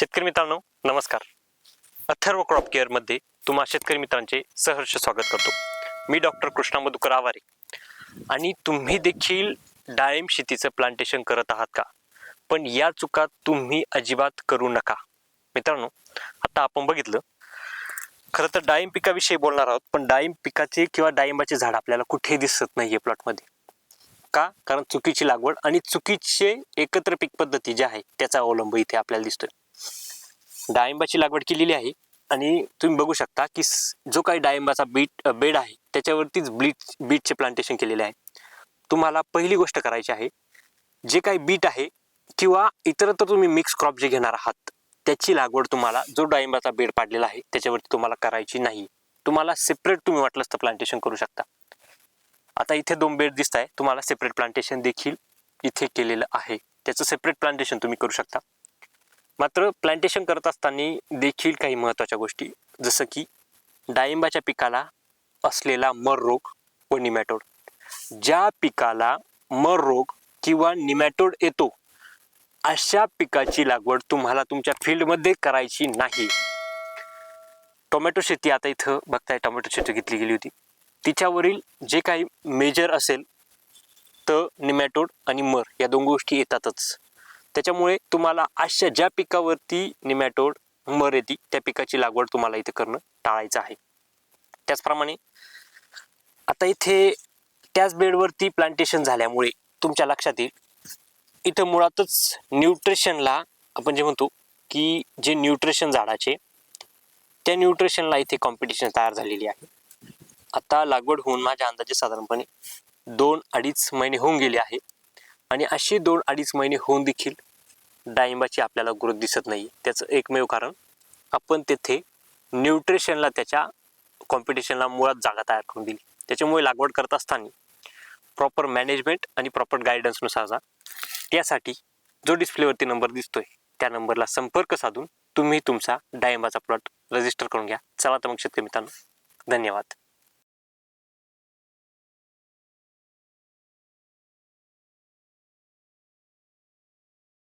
शेतकरी मित्रांनो नमस्कार. अथर्व क्रॉप केअरमध्ये तुम्हा शेतकरी मित्रांचे सहर्ष स्वागत करतो. मी डॉक्टर कृष्णा मधुकर आवारे. आणि तुम्ही देखील डाळिंब शेतीचं प्लांटेशन करत आहात का? पण या चुका तुम्ही अजिबात करू नका. मित्रांनो आता आपण बघितलं. खरं तर डाळिंब पिकाविषयी बोलणार आहोत पण डाळिंब पिकाचे किंवा डाळिंबाचे झाड आपल्याला कुठेही दिसत नाहीये प्लॉटमध्ये का? कारण चुकीची लागवड आणि चुकीचे एकत्र पीक पद्धती जी आहे त्याचा अवलंब इथे आपल्याला दिसतोय. डाळिंबाची लागवड केलेली आहे. आणि तुम्ही बघू शकता की जो काही डाळिंबाचा बीट बेड आहे त्याच्यावरतीच बीट बीटचे प्लांटेशन केलेले आहे. तुम्हाला पहिली गोष्ट करायची आहे जे काही बीट आहे किंवा इतरत्र तुम्ही मिक्स क्रॉप जे घेणार आहात त्याची लागवड तुम्हाला जो डाळिंबाचा बेड पाडलेला आहे त्याच्यावरती तुम्हाला करायची नाही. तुम्हाला सेपरेट तुम्ही वाटलंच तर प्लांटेशन करू शकता. आता इथे दोन बेड दिसत आहे तुम्हाला सेपरेट प्लांटेशन देखील इथे केलेलं आहे. त्याचं सेपरेट प्लांटेशन तुम्ही करू शकता. मात्र प्लांटेशन करत असताना देखील काही महत्त्वाच्या गोष्टी. जसं की डाळिंबाच्या पिकाला असलेला मर रोग व निमॅटोड ज्या पिकाला मर रोग किंवा निमॅटोड येतो अशा पिकाची लागवड तुम्हाला तुमच्या फील्डमध्ये करायची नाही. टोमॅटो शेती आता इथं बघताय टोमॅटो शेती घेतली गेली होती. तिच्यावरील जे काही मेजर असेल तर निमॅटोड आणि मर या दोन गोष्टी येतातच. त्याच्यामुळे तुम्हाला अशा ज्या पिकावरती निमॅटोड मर येते त्या पिकाची लागवड तुम्हाला इथे करणं टाळायचं आहे. त्याचप्रमाणे आता इथे त्याच बेडवरती प्लांटेशन झाल्यामुळे तुमच्या लक्षात येईल इथं मुळातच न्यूट्रिशनला आपण जे म्हणतो की जे न्यूट्रिशन झाडाचे त्या न्यूट्रिशनला इथे कॉम्पिटिशन तयार झालेली आहे. आता लागवड होऊन माझ्या अंदाजे साधारणपणे दोन अडीच महिने होऊन गेले आहे आणि असे दोन अडीच महिने होऊन देखील डाळिंबाची आपल्याला ग्रोथ दिसत नाही त्याचं एकमेव कारण आपण तेथे न्यूट्रिशनला त्याच्या कॉम्पिटिशनला मुळात जागा तयार करून दिली. त्याच्यामुळे लागवड करत असताना प्रॉपर मॅनेजमेंट आणि प्रॉपर गायडन्सनुसार जा. त्यासाठी जो डिस्प्लेवरती नंबर दिसतोय त्या नंबरला संपर्क साधून तुम्ही तुमचा डाळिंबाचा प्लॉट रजिस्टर करून घ्या. चला तर मग शेतकरी मित्रांनो धन्यवाद.